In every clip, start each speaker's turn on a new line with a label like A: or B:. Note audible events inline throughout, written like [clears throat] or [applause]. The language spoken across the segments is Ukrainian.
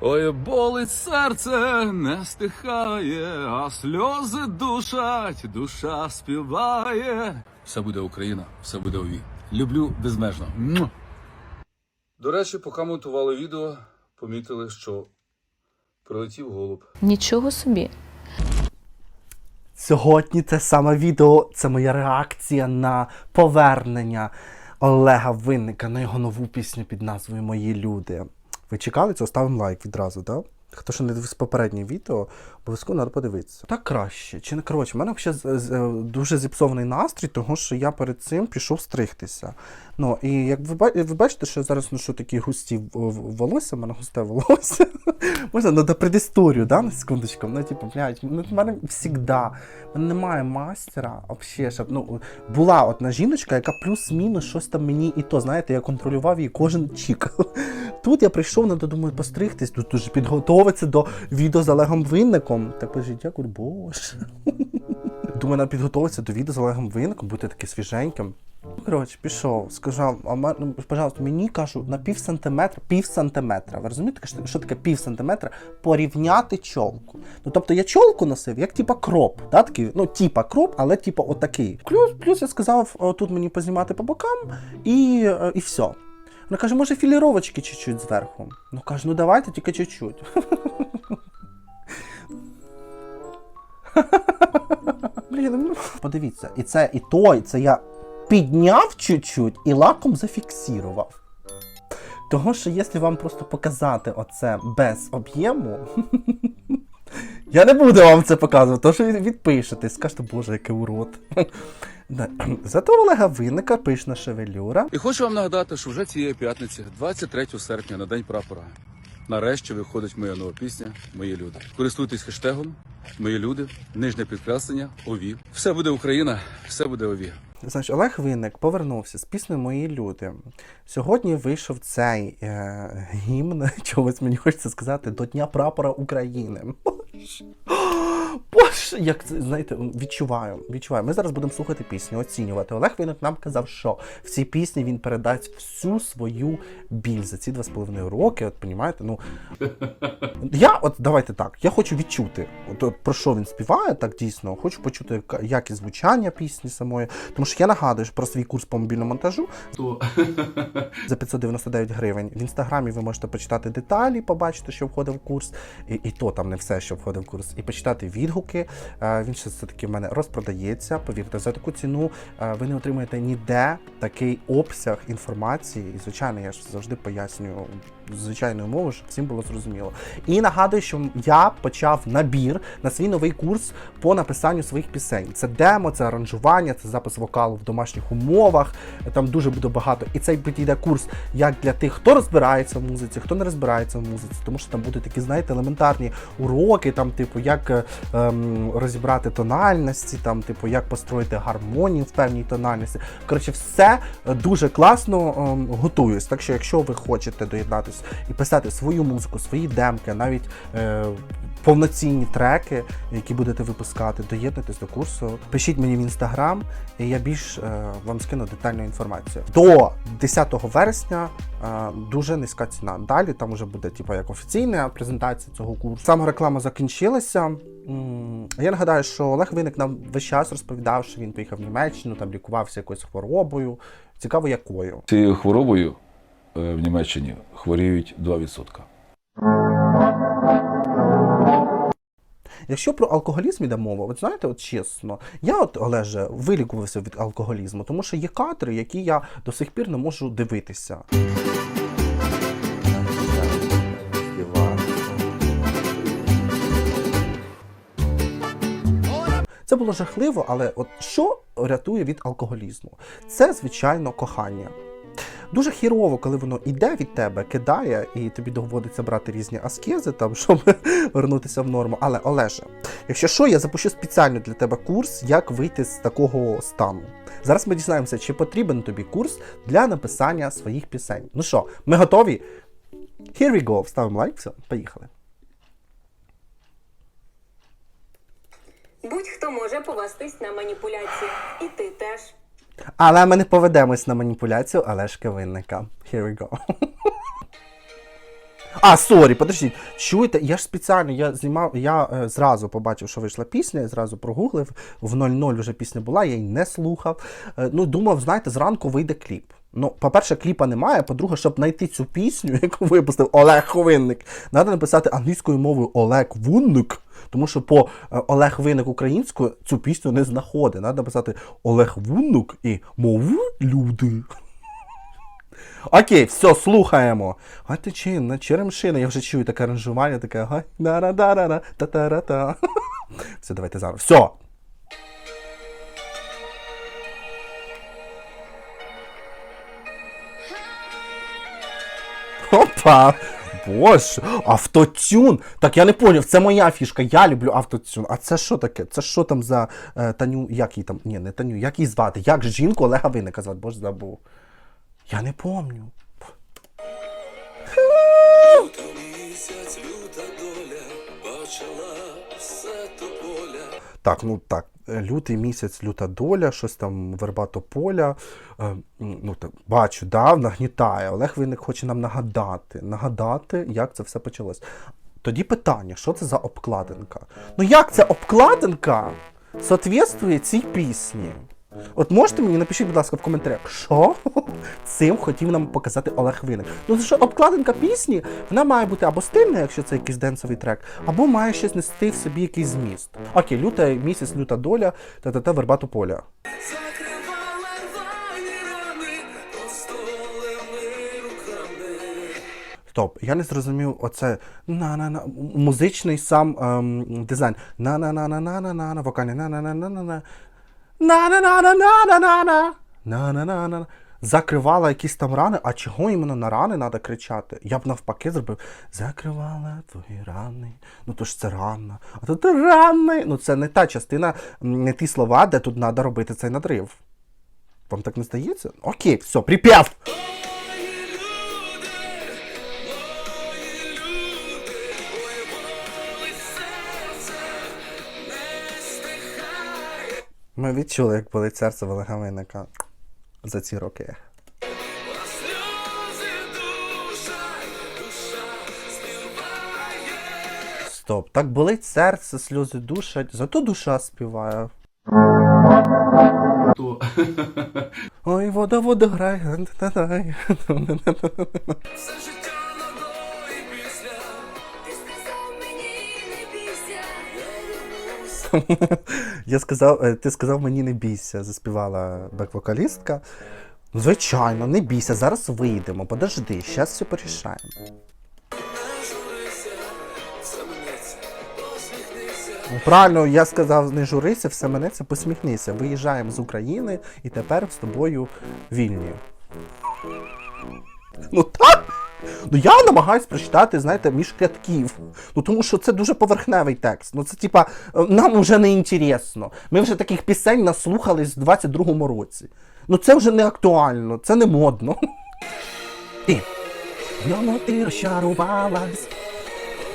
A: Ой, болить серце, не стихає, а сльози душать, душа співає. Все буде Україна, все буде ОВІ. Люблю безмежно. Муа. До речі, поки монтували відео, помітили, що прилетів голуб.
B: Нічого собі.
C: Сьогодні це саме відео, це моя реакція на повернення Олега Винника на його нову пісню під назвою Мої люди. Ви чекали цього? Ставимо лайк відразу, так? Да? Хто ще не дивився попереднє відео, обов'язково треба подивитися. Так краще. Чи не коротше, в мене з- е, дуже зіпсований настрій, тому що я перед цим пішов стригтися. Ну, і як ви, ви бачите, що зараз ношу такі густі волосся, в мене густе волосся. [laughs] Можна ну, до предісторію, да, на секундочку. Ну, типу, блядь, ну, в мене завжди. Немає мастера, взагалі, щоб, ну, була одна жіночка, яка плюс-мінус щось там мені і то, знаєте, я контролював її кожен чік. [laughs] Тут я прийшов, надо думаю, постригтись, тут дуже підготуватися до відео з Олегом Винником. Так кажуть, дякую, боже. [laughs] Думаю, треба підготуватися до відео з Олегом Винником, бути таким свіженьким. Ну, Коротше, пішов, сказав, а ну, пожалуйста, мені кажу, на пів сантиметра, пів сантиметра. Ви розумієте, що- що таке пів сантиметра? Порівняти чолку. Ну тобто я чолку носив, як типа кроп, да, такий, ну, типа кроп, але типа отакий. Плюс, плюс я сказав, тут мені познімати по бокам і, е, і все. Вона каже, може філіровочки чуть-чуть зверху. Ну каже, ну давайте тільки чуть-чуть. Ну, подивіться, і це і той, це я підняв чуть-чуть і лаком зафіксував. Того, що якщо вам просто показати оце без об'єму, я не буду вам це показувати, тому що відпишете, скажете, боже, який урод. [clears throat] Зато Олега Винника пишна шевелюра.
A: І хочу вам нагадати, що вже цієї п'ятниці, 23 серпня, на день прапора, нарешті виходить моя нова пісня Мої люди. Користуйтесь хештегом Мої люди, нижнє підкреслення, ОВІ. Все буде Україна, все буде ОВІ.
C: Значить, Олег Винник повернувся з піснею Мої люди. Сьогодні вийшов цей е, гімн, [laughs] чогось мені хочеться сказати, до Дня прапора України. [gasps] Боже, як це знаєте, відчуваю. Відчуваю. Ми зараз будемо слухати пісню, оцінювати. Олег Винник нам казав, що в цій пісні він передасть всю свою біль за ці два з половиною роки. От понімаєте, ну [laughs] я, от давайте так, я хочу відчути, от, от про що він співає, так дійсно. Хочу почути яка- якість звучання пісні самої. Тому що я нагадую що про свій курс по мобільному монтажу [laughs] за 599 гривень. В інстаграмі ви можете почитати деталі, побачити, що входить в курс, і, і то там не все, що входить в курс, і почитати відгуки. Е, Він ще все-таки в мене розпродається. Повірте, за таку ціну е, ви не отримаєте ніде такий обсяг інформації. І, звичайно, я ж завжди пояснюю звичайною мовою, щоб всім було зрозуміло. І нагадую, що я почав набір на свій новий курс по написанню своїх пісень. Це демо, це аранжування, це запис вокалу в домашніх умовах. Там дуже буде багато. І цей підійде курс як для тих, хто розбирається в музиці, хто не розбирається в музиці, тому що там будуть такі, знаєте, елементарні уроки, там, типу, як е, ем, розібрати тональності, там, типу, як построїти гармонію в певній тональності. Коротше, все е, дуже класно ем, готуюсь. Так що, якщо ви хочете доєднатися і писати свою музику, свої демки, навіть е, повноцінні треки, які будете випускати, доєднуйтесь до курсу. Пишіть мені в інстаграм, і я більш е, вам скину детальну інформацію. До 10 вересня е, дуже низька ціна. Далі там вже буде типу, як офіційна презентація цього курсу. Саме реклама закінчилася. Я нагадаю, що Олег Виник нам весь час розповідав, що він поїхав в Німеччину, там лікувався якоюсь хворобою. Цікаво, якою.
D: Цією хворобою в Німеччині хворіють 2%.
C: Якщо про алкоголізм йде мова, от знаєте, от чесно, я от Олеже вилікувався від алкоголізму, тому що є кадри, які я до сих пір не можу дивитися. Це було жахливо, але от що рятує від алкоголізму? Це, звичайно, кохання. Дуже хірово, коли воно іде від тебе, кидає, і тобі доводиться брати різні аскези, там, [laughs] щоб вернутися в норму. Але Олеже, якщо що, я запущу спеціально для тебе курс, як вийти з такого стану. Зараз ми дізнаємося, чи потрібен тобі курс для написання своїх пісень. Ну що, ми готові? Here we go. Ставимо лайк, все, поїхали.
E: Будь-хто може повестись на маніпуляції. І ти теж.
C: Але ми не поведемось на маніпуляцію Олешки Винника. Here we go. А, сорі, подождіть. Чуєте, я ж спеціально я знімав, я е, зразу побачив, що вийшла пісня, я зразу прогуглив. В 00 вже пісня була, я її не слухав. Е, ну, думав, знаєте, зранку вийде кліп. Ну, по-перше, кліпа немає. По-друге, щоб знайти цю пісню, [laughs] яку випустив Олег Винник, треба написати англійською мовою Олег Вунник. Тому що по е, Олег Винник українською цю пісню не знаходить. Треба написати Олег Вунник і мову люди. [laughs] Окей, все, слухаємо. А ти чи на черемшина, я вже чую таке аранжування, таке гай да да да да та та ра та Все, давайте зараз. Все. Опа! Боже, автотюн. Так я не поняв, це моя фішка. Я люблю автотюн. А це що таке? Це що там за е, Таню? Як її там? Ні, не Таню, як її звати? Як жінку Олега Винника звати? Боже, забув. Я не помню. Так, ну так, лютий місяць, люта доля, щось там вербато поля. Е, ну так, бачу, да, нагнітає. Олег Винник хоче нам нагадати, нагадати, як це все почалось. Тоді питання, що це за обкладинка? Ну як ця обкладинка соответствує цій пісні? От можете мені напишіть, будь ласка, в коментарях, що [laughs] цим хотів нам показати Олег Винник. Ну, що обкладинка пісні, вона має бути або стильна, якщо це якийсь денсовий трек, або має щось нести в собі якийсь зміст. Окей, люта місяць, люта доля, та-та-та, верба тополя.
B: Закривала рвані рани остоленими руками.
C: Стоп, я не зрозумів оце на-на-на музичний сам ем, дизайн. На-на-на-на-на-на-на, вокальний на-на-на-на-на-на. На-на-на-на-на-на-на. Закривала якісь там рани, а чого іменно на рани треба кричати? Я б навпаки зробив. Закривала твої рани. Ну то ж це рана. А то ти рани. Ну це не та частина, не ті слова, де тут треба робити цей надрив. Вам так не здається? Окей, все, припів. Ми відчули, як болить серце Олега Винника за ці роки. Стоп, так болить серце, сльози душать, зато душа співає. Ой, вода, вода грай.
B: Все життя Я.
C: Сказав, е, ти сказав мені не бійся, заспівала бек-вокалістка. Звичайно, не бійся, зараз вийдемо. Подожди, зараз все порішаємо. Ну, Правильно, я сказав, не журися, все минеться, посміхнися. Виїжджаємо з України і тепер з тобою вільні. Ну так. Ну я намагаюсь прочитати, знаєте, між рядків. Ну тому що це дуже поверхневий текст. Ну це типа е, нам вже не інтересно. Ми вже таких пісень наслухались в 22-му році. Ну це вже не актуально, це не модно. І в ньому ти розчарувалась.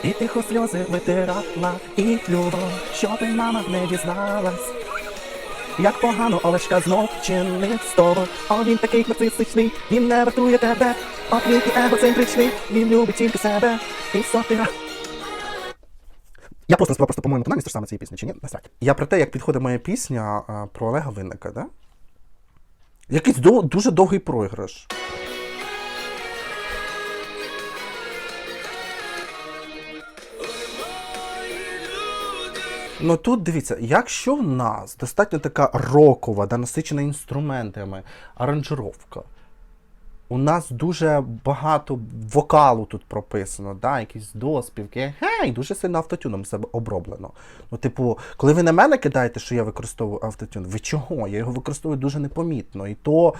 C: І тихо сльози витирала, і любов, що ти мама не дізналась. Як погано Олешка знов чинить з тобою. О, він такий нарцисичний, він не вартує тебе. Він і егоцентричний, він любить тільки себе. І сотира. Я просто просто, по-моєму, тональність саме цієї пісні, чи ні? Насрать. Я про те, як підходить моя пісня а, про Олега Винника, да? Якийсь до, дуже довгий програш. Ну тут дивіться, якщо в нас достатньо така рокова, да, насичена інструментами аранжировка, у нас дуже багато вокалу тут прописано, да, якісь доспівки, гей, дуже сильно автотюном себе оброблено. Ну, типу, коли ви на мене кидаєте, що я використовую автотюн, ви чого? Я його використовую дуже непомітно. І то.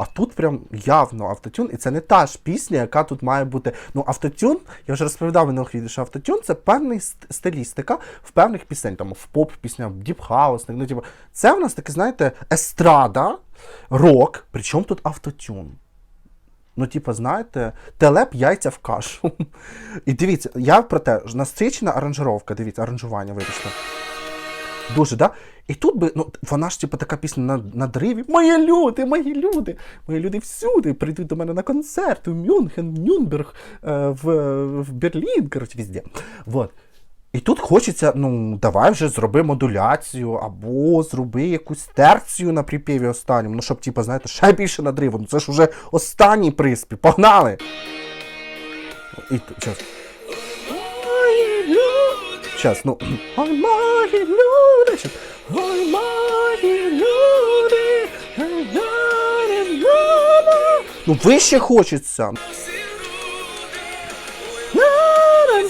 C: А тут прям явно автотюн, і це не та ж пісня, яка тут має бути. Ну, автотюн, я вже розповідав минулих відео, що автотюн це певний ст- стилістика в певних пісень, там в поп піснях, діпхаус, ну, типу, це в нас таке, знаєте, естрада, рок, причому тут автотюн. Ну, типу, знаєте, телеп яйця в кашу. [laughs] І дивіться, я про те, насичена аранжировка, дивіться, аранжування, вибачте. Дуже, да? І тут би, ну, вона ж типу така пісня на, на дриві. Мої люди, мої люди, мої люди всюди прийдуть до мене на концерт у Мюнхен, в Нюнберг, е, в, в Берлін, коротше, везде. Вот. І тут хочеться, ну, давай вже зроби модуляцію, або зроби якусь терцію на припіві останньому, ну, щоб, типу, знаєте, ще більше надриву. Ну це ж уже останній приспів. Погнали! І тут, час. Ну. Ой, мої люди! Щас. Ой, мої люди! ой, мої люди. Ну, вище хочеться. На-на,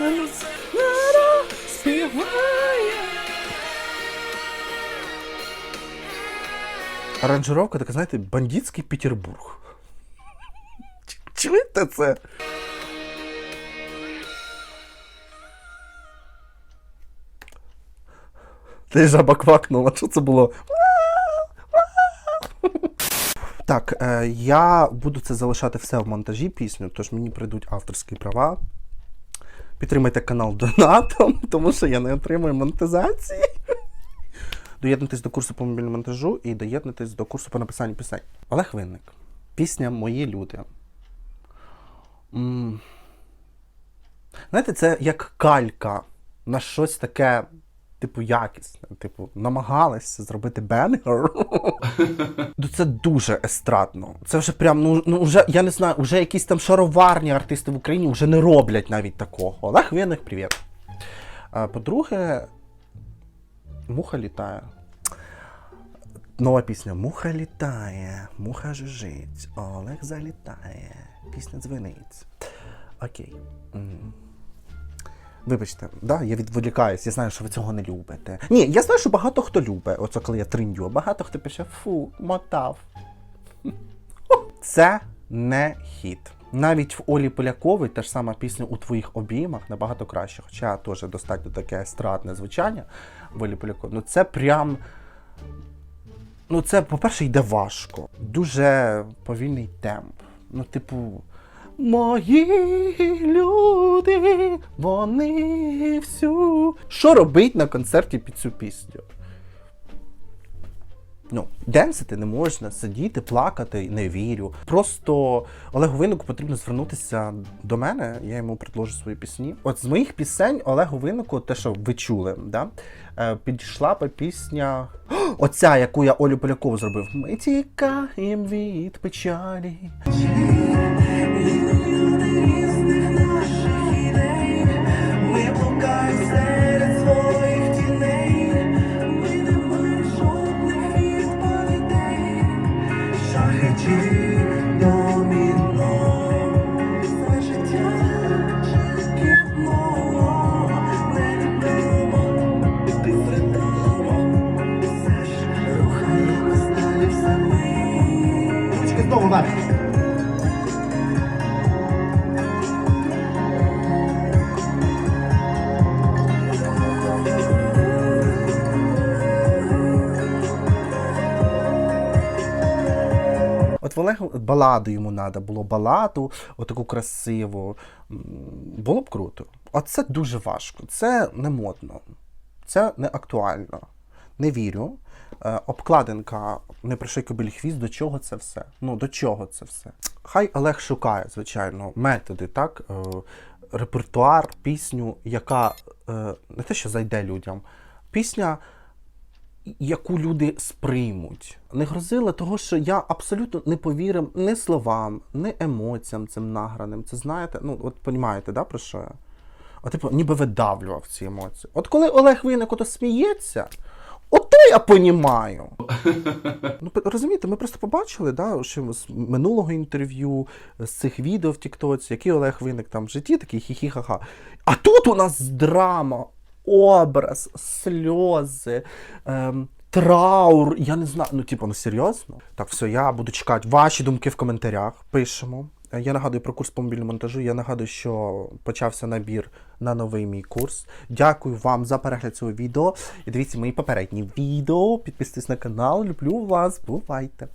C: на-на, на-на, співає. Аранжировка така, знаєте, бандитський Петербург. Ч- Чуєте це? Ти жаба квакнула, що це було? Так, е, я буду це залишати все в монтажі пісню, тож мені прийдуть авторські права. Підтримайте канал донатом, [laughs] тому що я не отримую монетизації. Доєднуйтесь до курсу по мобільному монтажу і доєднуйтесь до курсу по написанню пісень. Олег Винник. Пісня Мої люди. М. Знаєте, це як калька на щось таке, типу, якісне. Типу, намагалися зробити бенгер. [laughs] Ну, це дуже естрадно. Це вже прям, ну, ну вже, я не знаю, вже якісь там шароварні артисти в Україні вже не роблять навіть такого. Олег Винник, привіт. По-друге, муха літає. Нова пісня Муха літає, муха жужить, Олег залітає, пісня дзвенить. Окей. Вибачте, да, я відволікаюсь, я знаю, що ви цього не любите. Ні, я знаю, що багато хто любить, оце коли я триндю, а багато хто пише фу, мотав. [laughs] Це не хіт. Навіть в Олі Поляковій та ж сама пісня у твоїх обіймах набагато краще. Хоча теж достатньо таке естрадне звучання в Олі Поляковій. Ну це прям. Ну, це, по-перше, йде важко. Дуже повільний темп. Ну, типу. Мої люди, вони всю. Що робить на концерті під цю пісню? Ну, денсити не можна, сидіти, плакати, не вірю. Просто Олегу Виннику потрібно звернутися до мене, я йому предложу свої пісні. От з моїх пісень Олегу Виннику, те, що ви чули, да, е, підійшла би пісня. Оця, яку я Олю Полякову зробив. Ми тікаємо від печалі.
F: Ми
C: От в Олега баладу йому треба було баладу, отаку красиву. Було б круто. От це дуже важко. Це не модно, це не актуально. Не вірю. Е, обкладинка не прийшли кобиль хвіст. До чого це все? Ну до чого це все? Хай Олег шукає, звичайно, методи, так? Е, репертуар, пісню, яка е, не те, що зайде людям. Пісня, яку люди сприймуть. Не грозила того, що я абсолютно не повірив ні словам, ні емоціям цим награним. Це знаєте, ну от розумієте, да, про що я? От, типу, ніби видавлював ці емоції. От коли Олег Винник ото сміється, ото я понімаю. [laughs] ну, розумієте, ми просто побачили, да, що з минулого інтерв'ю, з цих відео в Тіктоці, який Олег Винник там в житті, такий хі-хі-ха-ха. А тут у нас драма, образ, сльози, ем, траур. Я не знаю. Ну, типу, ну серйозно? Так, все, я буду чекати ваші думки в коментарях. Пишемо. Е, Я нагадую про курс по мобільному монтажу. Я нагадую, що почався набір на новий мій курс. Дякую вам за перегляд цього відео. І дивіться мої попередні відео. Підписуйтесь на канал. Люблю вас. Бувайте!